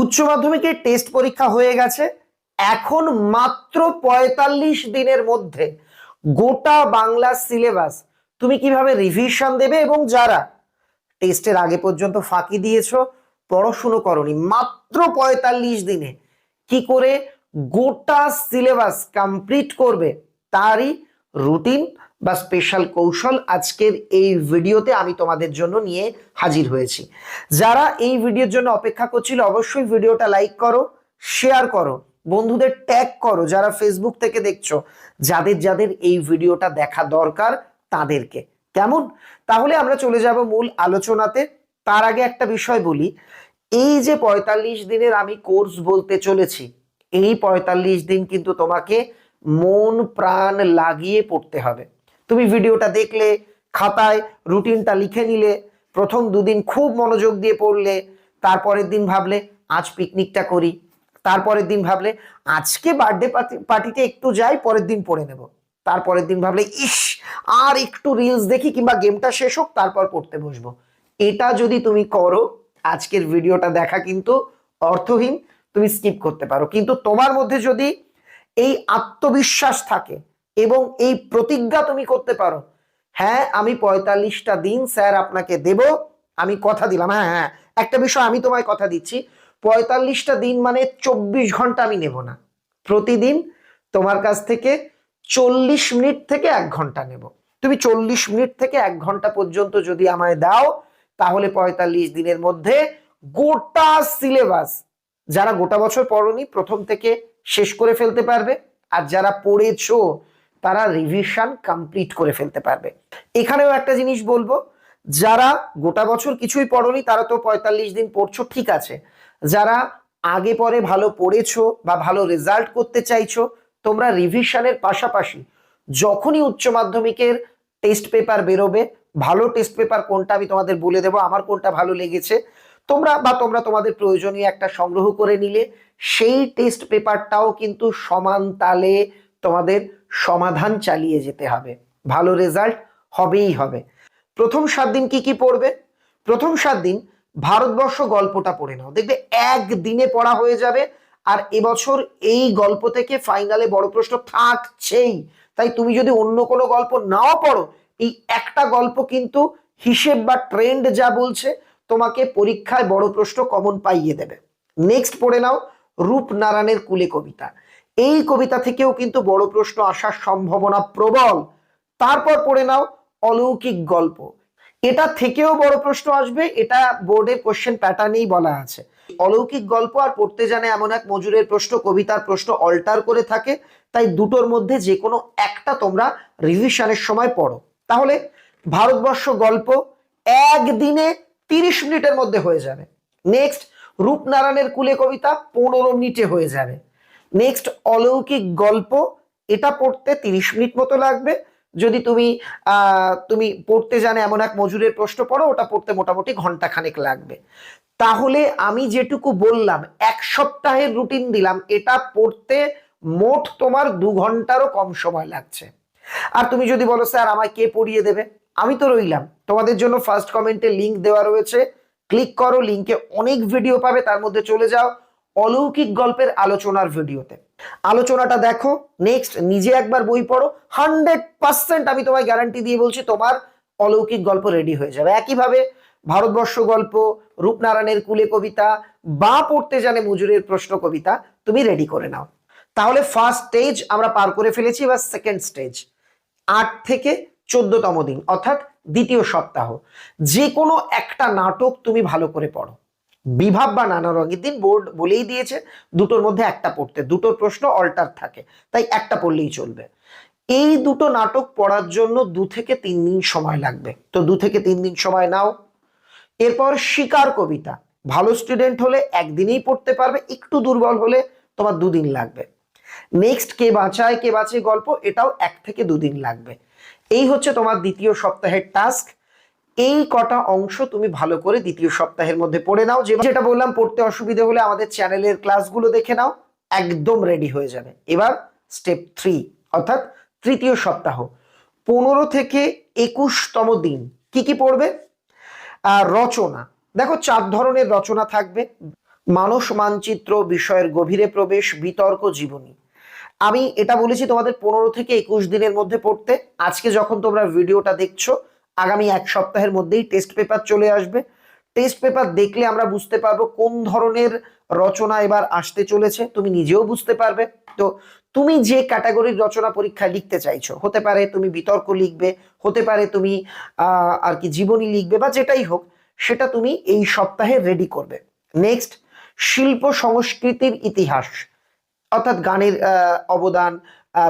উচ্চ মাধ্যমিকের টেস্ট পরীক্ষা হয়ে গেছে। এখন মাত্র পঁয়তাল্লিশ দিনের মধ্যে গোটা বাংলা সিলেবাস তুমি কীভাবে রিভিশন দেবে এবং যারা টেস্টের আগে পর্যন্ত ফাঁকি দিয়েছ, পড়াশুনো করনি, মাত্র পঁয়তাল্লিশ দিনে কি করে গোটা সিলেবাস কমপ্লিট করবে, তারই রুটিন বা স্পেশাল কৌশল আজকের এই ভিডিওতে আমি তোমাদের জন্য নিয়ে হাজির হয়েছি। যারা এই ভিডিওর জন্য অপেক্ষা করছিল, অবশ্যই ভিডিওটা লাইক করো শেয়ার করো, বন্ধুদের ট্যাগ করো, যারা ফেসবুক থেকে দেখছ, যাদের যাদের এই ভিডিওটা দেখা দরকার তাদেরকে। কেমন? তাহলে আমরা চলে যাব মূল আলোচনাতে। তার আগে একটা বিষয় বলি, এই যে পঁয়তাল্লিশ দিনের আমি কোর্স বলতে চলেছি, এই পঁয়তাল্লিশ দিন কিন্তু তোমাকে মন, প্রাণ লাগিয়ে পড়তে হবে। তুমি ভিডিওটা দেখলে, খাতায় রুটিনটা লিখে নিলে, প্রথম দুদিন খুব মনোযোগ দিয়ে পড়লে, তারপরের দিন ভাবলে, আজ পিকনিকটা করি। তারপরের দিন ভাবলে, আজকে বার্থডে পার্টিতে একটু যাই, পরের দিন পড়ে নেব। তারপরের দিন ভাবলে, ইস, আর একটু রিলস দেখি কিংবা গেমটা শেষ হোক, তারপর পড়তে বসবো। এটা যদি তুমি করো, আজকের ভিডিওটা দেখা কিন্তু অর্থহীন, তুমি স্কিপ করতে পারো। কিন্তু তোমার মধ্যে যদি এই আত্মবিশ্বাস থাকে এবং এই প্রতিজ্ঞা তুমি করতে পারো। হ্যাঁ আমি পঁয়তাল্লিশটা দিন স্যার আপনাকে দেব, আমি কথা দিলাম। হ্যাঁ হ্যাঁ একটা বিষয় আমি তোমায় কথা দিচ্ছি। পঁয়তাল্লিশটা দিন মানে চব্বিশ ঘণ্টা আমি নেব না। প্রতিদিন তোমার কাছ থেকে চল্লিশ মিনিট থেকে এক ঘণ্টা নেব। তুমি চল্লিশ মিনিট থেকে এক ঘণ্টা পর্যন্ত যদি আমায় দাও, তাহলে পঁয়তাল্লিশ দিনের মধ্যে গোটা সিলেবাস, যারা গোটা বছর পড়নি, প্রথম থেকে শেষ করে ফেলতে পারবে। আর যারা পড়েছো তারা রিভিশন কমপ্লিট করে ফেলতে পারবে। এখানেও একটা জিনিস বলব, যারা গোটা বছর কিছুই পড়নি, তারা তো পঁয়তাল্লিশ দিন পড়ছো, ঠিক আছে। যারা আগে পরে ভালো পড়েছো বা ভালো রেজাল্ট করতে চাইছো, তোমরা রিভিশনের পাশাপাশি যখনই উচ্চ মাধ্যমিকের টেস্ট পেপার বেরোবে, ভালো টেস্ট পেপার কোনটা আমি তোমাদের বলে দেবো, আমার কোনটা ভালো লেগেছে, তোমরা বা তোমরা তোমাদের প্রয়োজনীয় একটা সংগ্রহ করে নিলে, সেই টেস্ট পেপারটাও কিন্তু সমান তালে তোমাদের সমাধান চালিয়ে যেতে হবে। ভালো রেজাল্ট হবেই হবে। প্রথম সাত দিন কি কি পড়বে? প্রথম সাত দিন ভারতবর্ষ গল্পটা পড়ে নাও। দেখবে একদিনে পড়া হয়ে যাবে আর এবছর এই গল্প থেকে ফাইনালে বড় প্রশ্ন থাকছেই। তাই তুমি যদি অন্য কোনো গল্প নাও পড়ো, এই একটা গল্প কিন্তু হিসেব বা ট্রেন্ড যা বলছে তোমাকে পরীক্ষায় বড় প্রশ্ন কমন পাইয়ে দেবে। নেক্সট পড়ে নাও রূপনারায়ণের কুলে কবিতা। এই কবিতা থেকেও কিন্তু বড় প্রশ্ন আসার সম্ভাবনা প্রবল। তারপর পড়ে নাও অলৌকিক গল্প। এটা থেকেও বড় প্রশ্ন আসবে, এটা বোর্ডের কোশ্চেন প্যাটার্নেই বলা আছে। অলৌকিক গল্প আর পড়তে জানে এমন এক মজুরের প্রশ্ন, কবিতার প্রশ্ন অল্টার করে থাকে, তাই দুটোর মধ্যে যে কোনো একটা তোমরা রিভিশনের সময় পড়ো। তাহলে ভারতবর্ষ গল্প একদিনে তিরিশ মিনিটের মধ্যে হয়ে যাবে। নেক্সট রূপনারায়ণের কুলে কবিতা পনেরো মিনিটে হয়ে যাবে। নেক্সট অলৌকিক গল্প, এটা পড়তে তিরিশ মিনিট মতো লাগবে। যদি তুমি তুমি পড়তে জানে এমন এক মজুরের প্রশ্ন পড়ো, ওটা পড়তে মোটামুটি ঘণ্টা খানেক লাগবে। তাহলে আমি যেটুকু বললাম, এক সপ্তাহের রুটিন দিলাম, এটা পড়তে মোট তোমার দু ঘন্টারও কম সময় লাগছে। আর তুমি যদি বলো, স্যার, আমায় কে পড়িয়ে দেবে? আমি তো রইলাম। তোমাদের জন্য ফার্স্ট কমেন্টে লিংক দেওয়া রয়েছে। ক্লিক করো লিংকে অনেক ভিডিও পাবে, তার মধ্যে চলে যাও। অলৌকিক গল্পের আলোচনার ভিডিওতে। আলোচনাটা দেখো নেক্সট নিজে একবার বই পড়ো হান্ড্রেড পার্সেন্ট আমি তোমায় গ্যারান্টি দিয়ে বলছি তোমার অলৌকিক গল্প রেডি হয়ে যাবে। একইভাবে ভারতবর্ষ গল্প, রূপনারায়ণের কুলে কবিতা বা পড়তে জানে মজুরের প্রশ্ন কবিতা তুমি রেডি করে নাও। তাহলে ফার্স্ট স্টেজ আমরা পার করে ফেলেছি বা সেকেন্ড স্টেজ আট থেকে চোদ্দতম দিন, অর্থাৎ দ্বিতীয় সপ্তাহ। যে কোনো একটা নাটক তুমি ভালো করে পড়ো। বিভাব বা নানা রঙের দিন বোর্ড বলেই দিয়েছে, দুটোর মধ্যে একটা পড়তে, দুটোর প্রশ্ন অল্টার থাকে, তাই একটা পড়লেই চলবে। এই দুটো নাটক পড়ার জন্য দু থেকে তিন দিন সময় লাগবে। তো দু থেকে তিন দিন সময় নাও। এরপর শিকার কবিতা, ভালো স্টুডেন্ট হলে একদিনেই পড়তে পারবে, একটু দুর্বল হলে তোমার দুদিন লাগবে। নেক্সট কে বাঁচায় কে বাঁচে গল্প, এটাও এক থেকে দুদিন লাগবে। এই হচ্ছে তোমার দ্বিতীয় সপ্তাহের টাস্ক এই কটা অংশ তুমি ভালো করে দ্বিতীয় সপ্তাহের মধ্যে পড়ে নাও। যেটা বললাম, পড়তে অসুবিধে হলে আমাদের চ্যানেলের ক্লাসগুলো দেখে নাও, একদম রেডি হয়ে যাবে। এবার স্টেপ থ্রি অর্থাৎ তৃতীয় সপ্তাহ। পনেরো থেকে একুশতম দিন, কি কি পড়বে? রচনা। দেখো, চার ধরনের রচনা থাকবে। মানস মানচিত্র, বিষয়ের গভীরে প্রবেশ, বিতর্ক, জীবনী। আমি এটা বলেছি তোমাদের পনেরো থেকে একুশ দিনের মধ্যে পড়তে। আজকে যখন তোমরা ভিডিওটা দেখছ আগামী এক সপ্তাহের মধ্যেই টেস্ট পেপার চলে আসবে। টেস্ট পেপার দেখলে আমরা বুঝতে পারব কোন ধরনের রচনা এবার আসতে চলেছে, তুমি নিজেও বুঝতে পারবে। তো তুমি যে ক্যাটাগরির রচনা পরীক্ষায় লিখতে চাইছো, হতে পারে তুমি বিতর্ক লিখবে, হতে পারে তুমি আর কি জীবনী লিখবে বা যেটাই হোক, সেটা তুমি এই সপ্তাহে রেডি করবে। নেক্সট শিল্প সংস্কৃতির ইতিহাস, অর্থাৎ গানের অবদান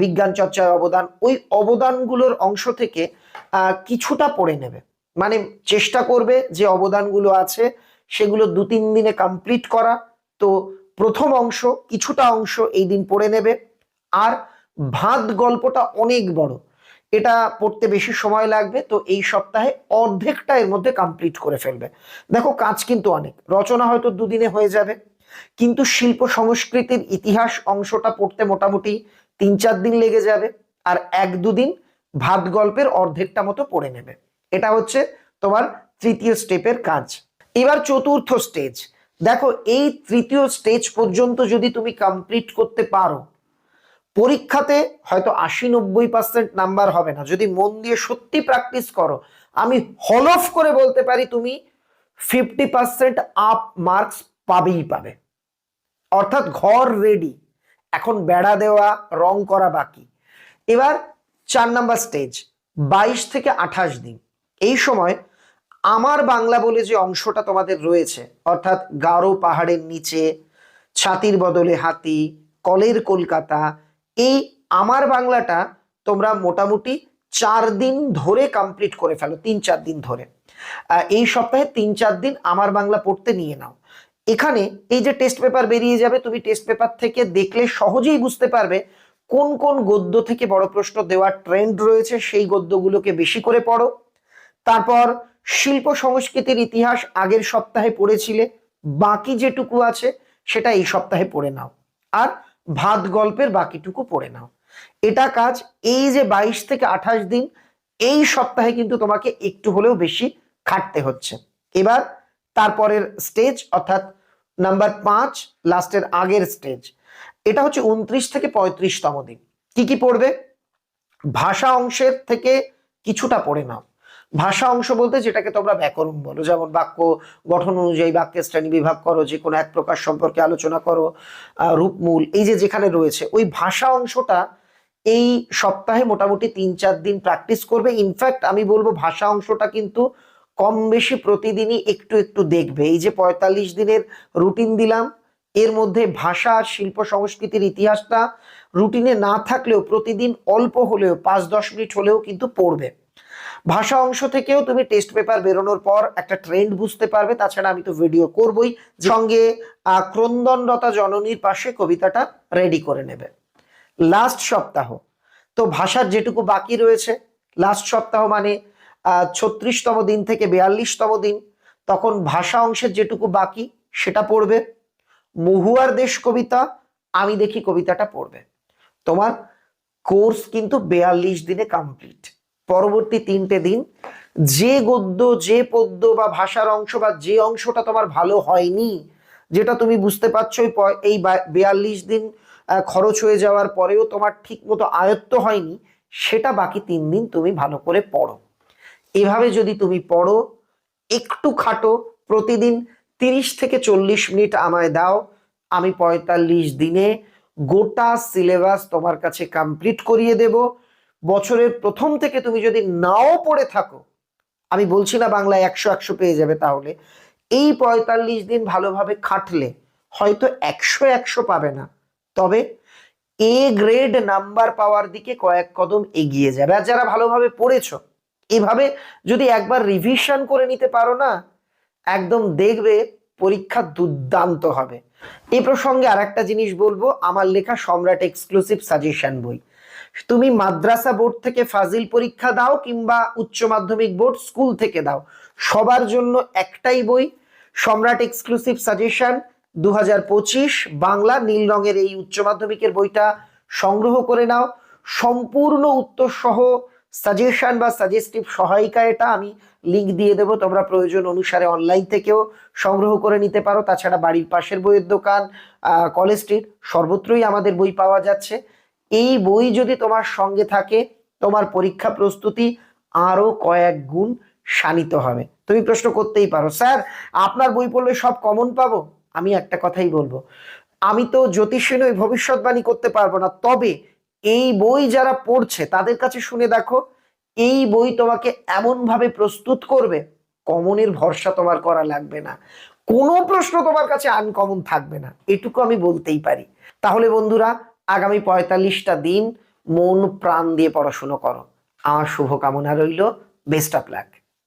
বিজ্ঞান চর্চার অবদান, ওই অবদানগুলোর অংশ থেকে কিছুটা পড়ে নেবে। মানে চেষ্টা করবে যে অবদানগুলো আছে, সেগুলো দু তিন দিনে কমপ্লিট করা। তো প্রথম অংশ, কিছুটা অংশ এই দিন পড়ে নেবে। আর ভাত গল্পটা অনেক বড়। এটা পড়তে বেশি সময় লাগবে, তো এই সপ্তাহে অর্ধেকটা এর মধ্যে কমপ্লিট করে ফেলবে। দেখো, কাজ কিন্তু অনেক। রচনা হয়তো দুদিনে হয়ে যাবে। কিন্তু শিল্প সংস্কৃতির ইতিহাস অংশটা পড়তে মোটামুটি তিন চার দিন লেগে যাবে। আর এক দুদিন ভাত গল্পের অর্ধেকটা মতো পড়ে নেবে। এটা হচ্ছে তোমার তৃতীয় স্টেপের কাজ। এবার চতুর্থ স্টেজ। দেখো, এই তৃতীয় স্টেজ পর্যন্ত যদি তুমি কমপ্লিট করতে পারো, পরীক্ষাতে হয়তো আশি নব্বই পার্সেন্ট নাম্বার হবে না। যদি মন দিয়ে সত্যি প্র্যাকটিস করো, আমি হলফ করে বলতে পারি তুমি ফিফটি পার্সেন্ট আপ মার্কস পাবেই পাবে। অর্থাৎ ঘর রেডি এখন বেড়া দেওয়া, রং করা বাকি। এবার চার নাম্বার স্টেজ বাইশ থেকে আঠাশ দিন। এই সময় আমার বাংলা বলে যে অংশটা তোমাদের রয়েছে, অর্থাৎ গারো পাহাড়ের নিচে, ছাতির বদলে হাতি, কলের কলকাতা, এই আমার বাংলাটা তোমরা মোটামুটি চার দিন ধরে কমপ্লিট করে ফেলো, তিন চার দিন ধরে। এই সপ্তাহে তিন চার দিন আমার বাংলা পড়তে নিয়ে নাও। এখানে এই যে টেস্ট পেপার বেরিয়ে যাবে, তুমি টেস্ট পেপার থেকে দেখলে সহজেই বুঝতে পারবে কোন কোন গদ্য থেকে বড় প্রশ্ন দেওয়ার ট্রেন্ড রয়েছে, সেই গদ্যগুলোকে বেশি করে পড়ো। তারপর শিল্প সংস্কৃতির ইতিহাস আগের সপ্তাহে পড়েছিলে, বাকি যেটুকু আছে সেটা এই সপ্তাহে পড়ে নাও। আর ভাত গল্পের বাকিটুকু পড়ে নাও। এটা কাজ এই যে বাইশ থেকে আঠাশ দিন, এই সপ্তাহে কিন্তু তোমাকে একটু হলেও বেশি খাটতে হচ্ছে। এবার তারপরের স্টেজ অর্থাৎ নাম্বার পাঁচ লাস্টের আগের স্টেজ এটা হচ্ছে উনত্রিশ থেকে পঁয়ত্রিশতম দিন। কি কি পড়বে? ভাষা অংশের থেকে কিছুটা পড়ে নাও। ভাষা অংশ বলতে যেটাকে তোমরা ব্যাকরণ বলো, যেমন বাক্য গঠন অনুযায়ী বাক্যের শ্রেণি বিভাগ করো, যে কোনো এক প্রকার সম্পর্কে আলোচনা করো রূপমূল, এই যে যেখানে রয়েছে, ওই ভাষা অংশটা এই সপ্তাহে মোটামুটি তিন চার দিন প্র্যাকটিস করবে। ইনফ্যাক্ট আমি বলব ভাষা অংশটা কিন্তু কম বেশি প্রতিদিনই একটু একটু দেখবে। এই যে পঁয়তাল্লিশ দিনের রুটিন দিলাম এর মধ্যে ভাষা, শিল্প, সংস্কৃতির ইতিহাসটা রুটিনে না থাকলেও প্রতিদিন অল্প হলেও পাঁচ, দশ মিনিট হলেও কিন্তু পড়বে। ভাষা অংশ থেকেও তুমি টেস্ট পেপার বেরোনোর পর একটা ট্রেন্ড বুঝতে পারবে। তাছাড়া আমি তো ভিডিও করবই। সঙ্গে ক্রন্দনরতা জননীর পাশে কবিতাটা রেডি করে নেবে। লাস্ট সপ্তাহ। তো ভাষার যেটুকু বাকি রয়েছে লাস্ট সপ্তাহ মানে ছত্রিশতম দিন থেকে বিয়াল্লিশতম দিন, তখন ভাষা অংশের যেটুকু বাকি, সেটা পড়বে। মহুয়ার দেশ কবিতা, আমি দেখি কবিতাটা পড়বে। তোমার কোর্স কিন্তু বেয়াল্লিশ দিনে কমপ্লিট। পরবর্তী তিনটে দিন, যে গদ্য, যে পদ্য বা ভাষার অংশ বা যে অংশটা তোমার ভালো হয়নি, যেটা তুমি বুঝতে পারছ এই বেয়াল্লিশ দিন খরচ হয়ে যাওয়ার পরেও তোমার ঠিক মতো আয়ত্ত হয়নি, সেটা বাকি তিন দিন তুমি ভালো করে পড়ো। এভাবে যদি তুমি পড়ো, একটু খাটো, প্রতিদিন তিরিশ থেকে চল্লিশ মিনিট আমায় দাও আমি পঁয়তাল্লিশ দিনে গোটা সিলেবাস তোমার কাছে কমপ্লিট করিয়ে দেব। বছরের প্রথম থেকে তুমি যদি নাও পড়ে থাকো, আমি বলছি না বাংলা একশো একশো পেয়ে যাবে তাহলে, এই পঁয়তাল্লিশ দিন ভালোভাবে খাটলে হয়তো একশো একশো পাবে না। তবে এ গ্রেড নাম্বার পাওয়ার দিকে কয়েক কদম এগিয়ে যাবে। আর যারা ভালোভাবে পড়েছ, এভাবে যদি একবার রিভিশন করে নিতে পারো না, একদম দেখবে পরীক্ষা দুর্দান্ত হবে। এই প্রসঙ্গে আর একটা জিনিস বলব, আমার লেখা সম্রাট এক্সক্লুসিভ সাজেশন বই। তুমি মাদ্রাসা বোর্ড থেকে ফাজিল পরীক্ষা দাও কিংবা উচ্চ মাধ্যমিক বোর্ড স্কুল থেকে দাও। সবার জন্য একটাই বই, সম্রাট এক্সক্লুসিভ সাজেশন দু হাজার পঁচিশ, বাংলা নীল রঙের এই উচ্চ মাধ্যমিকের বইটা সংগ্রহ করে নাও। সম্পূর্ণ উত্তর সহ সাজেশন বা সাজেস্টিভ সহায়িকা এটা আমি লিঙ্ক দিয়ে দেবো। তোমরা প্রয়োজন অনুসারে অনলাইন থেকেও সংগ্রহ করে নিতে পারো। তাছাড়া বাড়ির পাশের বইয়ের দোকান কলেজ স্ট্রিট সর্বত্রই আমাদের বই পাওয়া যাচ্ছে। এই বই যদি তোমার সঙ্গে থাকে, তোমার পরীক্ষা প্রস্তুতি আরও কয়েক গুণ শানিত হবে। তুমি প্রশ্ন করতেই পারো, স্যার, আপনার বই পড়লে সব কমন পাবো? আমি একটা কথাই বলব, আমি তো জ্যোতিষী নই, ভবিষ্যৎবাণী করতে পারব না। তবে এই বই যারা পড়ছে, তাদের কাছে শুনে দেখো, এই বই তোমাকে এমন ভাবে প্রস্তুত করবে, কমনের ভরসা তোমার করা লাগবে না। কোনো প্রশ্ন তোমার কাছে আনকমন থাকবে না। এটুকু আমি বলতেই পারি। তাহলে বন্ধুরা, আগামী পঁয়তাল্লিশটা দিন মন প্রাণ দিয়ে পড়াশুনো করো। আমার শুভকামনা রইল। Best of luck